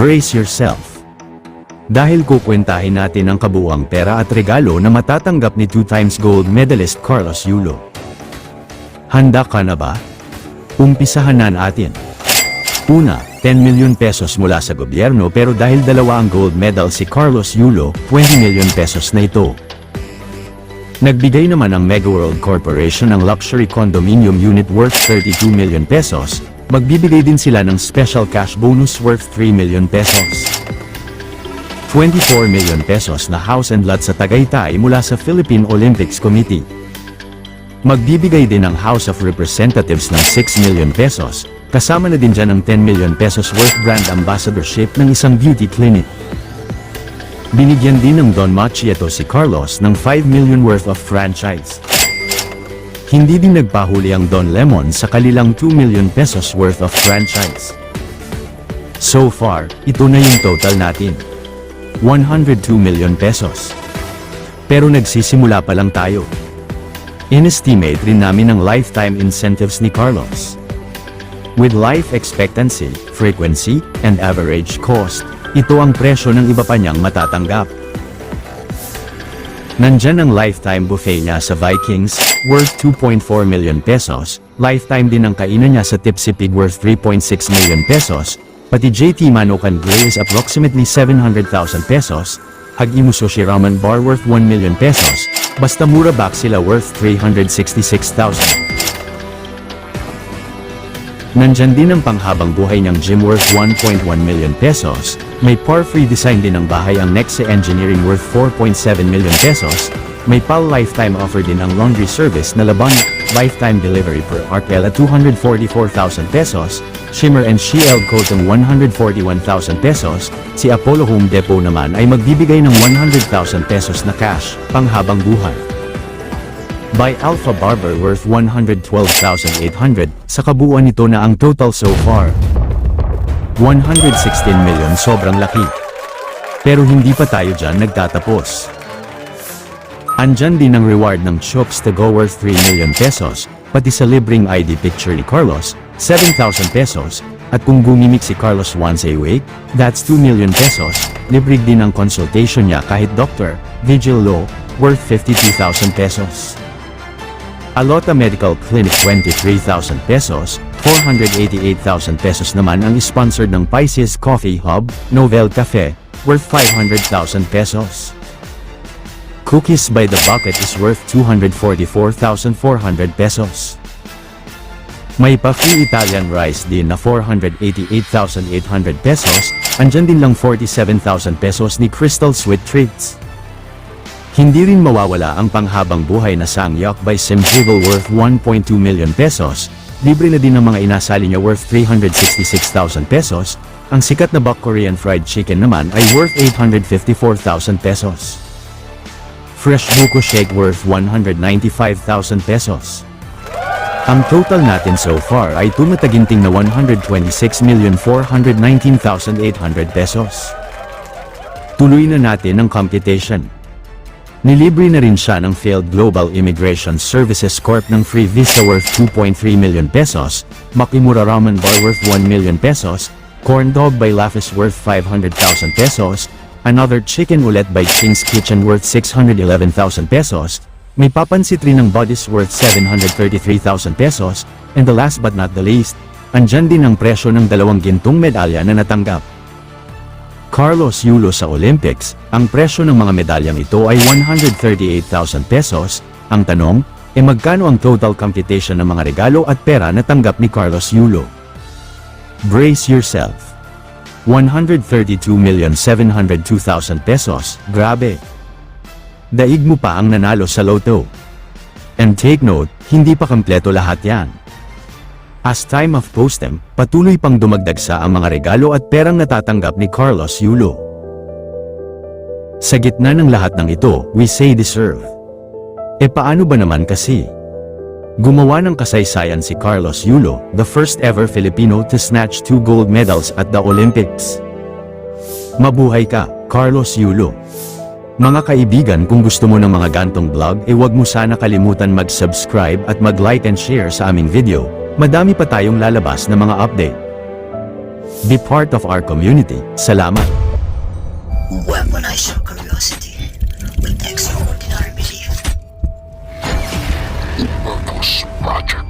Brace yourself. Dahil kukwentahin natin ang kabuuang pera at regalo na matatanggap ni two times gold medalist Carlos Yulo. Handa ka na ba? Umpisahan na natin. Una, 10 million pesos mula sa gobyerno pero dahil dalawa ang gold medal si Carlos Yulo, 20 million pesos na ito. Nagbigay naman ang Mega World Corporation ng luxury condominium unit worth 32 million pesos, magbibigay din sila ng special cash bonus worth 3 million pesos. 24 million pesos na house and lot sa Tagaytay mula sa Philippine Olympics Committee. Magbibigay din ang House of Representatives ng 6 million pesos, kasama na din dyan ang 10 million pesos worth brand ambassadorship ng isang beauty clinic. Binigyan din ng Don Machieto si Carlos ng 5 million worth of franchise. Hindi din nagpahuli ang Don Lemon sa kalilang 2 million pesos worth of franchise. So far, ito na yung total natin. 102 million pesos. Pero nagsisimula pa lang tayo. Inestimate rin namin ang lifetime incentives ni Carlos. With life expectancy, frequency, and average cost, ito ang presyo ng iba pa niyang matatanggap. Nandyan ang lifetime buffet niya sa Vikings, worth 2.4 million pesos, lifetime din ang kainan niya sa Tipsy Pig worth 3.6 million pesos, pati JT Manokan Grill is approximately 700,000 pesos, Hagimu Sushi Ramen Bar worth 1 million pesos, basta mura back sila worth 366,000. Nandyan din ang panghabang buhay niyang gym worth 1.1 million pesos, may par-free design din ang bahay ang Nexe Engineering worth 4.7 million pesos, may PAL lifetime offer din ang laundry service na Laban, lifetime delivery per RPL at 244,000 pesos, Shimmer and Shield Coat ang 141,000 pesos, si Apollo Home Depot naman ay magbibigay ng 100,000 pesos na cash, panghabang buhay. By Alpha Barber worth 112,800, sa kabuuan nito na ang total so far. 116 million sobrang laki. Pero hindi pa tayo dyan nagtatapos. Andyan din ang reward ng Chooks to go worth 3 million pesos, pati sa libreng ID picture ni Carlos, 7,000 pesos, at kung gumimik si Carlos once a week, that's 2 million pesos, libre din ang consultation niya kahit doctor, Vigil Law, worth 52,000 pesos. Alota Medical Clinic 23,000 pesos, 488,000 pesos naman ang sponsored ng Pisces Coffee Hub, Novel Cafe, worth 500,000 pesos. Cookies by the Bucket is worth 244,400 pesos. May pa-free Italian rice din na 488,800 pesos, andyan din lang 47,000 pesos ni Crystal Sweet Treats. Hindi rin mawawala ang panghabang buhay na sangyok by Simjival worth 1.2 million pesos, libre na din ang mga inasali niya worth 366,000 pesos, ang sikat na Bak Korean fried chicken naman ay worth 854,000 pesos. Fresh buko shake worth 195,000 pesos. Ang total natin so far ay tumataginting na 126,419,800 pesos. Tuloy na natin ang computation. Nilibre na rin siya ng failed Global Immigration Services Corp ng free visa worth 2.3 million pesos, Makimura Ramen Bar worth 1 million pesos, Corn Dog by Lafis worth 500,000 pesos, another chicken ulit by Ching's Kitchen worth 611,000 pesos, may papansit rin ng bodies worth 733,000 pesos, and the last but not the least, andyan din ang presyo ng dalawang gintong medalya na natanggap. Carlos Yulo sa Olympics, ang presyo ng mga medalyang ito ay 138,000 pesos. Ang tanong, e magkano ang total computation ng mga regalo at pera na tanggap ni Carlos Yulo? Brace yourself. 132,702,000 pesos, grabe. Daig mo pa ang nanalo sa loto. And take note, hindi pa kompleto lahat yan. As time of postem, patuloy pang dumagdag sa ang mga regalo at perang natatanggap ni Carlos Yulo. Sa gitna ng lahat ng ito, we say deserve. E paano ba naman kasi? Gumawa ng kasaysayan si Carlos Yulo, the first ever Filipino to snatch two gold medals at the Olympics. Mabuhay ka, Carlos Yulo. Mga kaibigan kung gusto mo ng mga gantong vlog e wag mo sana kalimutan mag-subscribe at mag-like and share sa aming video, Madami pa tayong lalabas na mga update. Be part of our community. Salamat! Weaponize your curiosity with extraordinary belief. Invoke magic.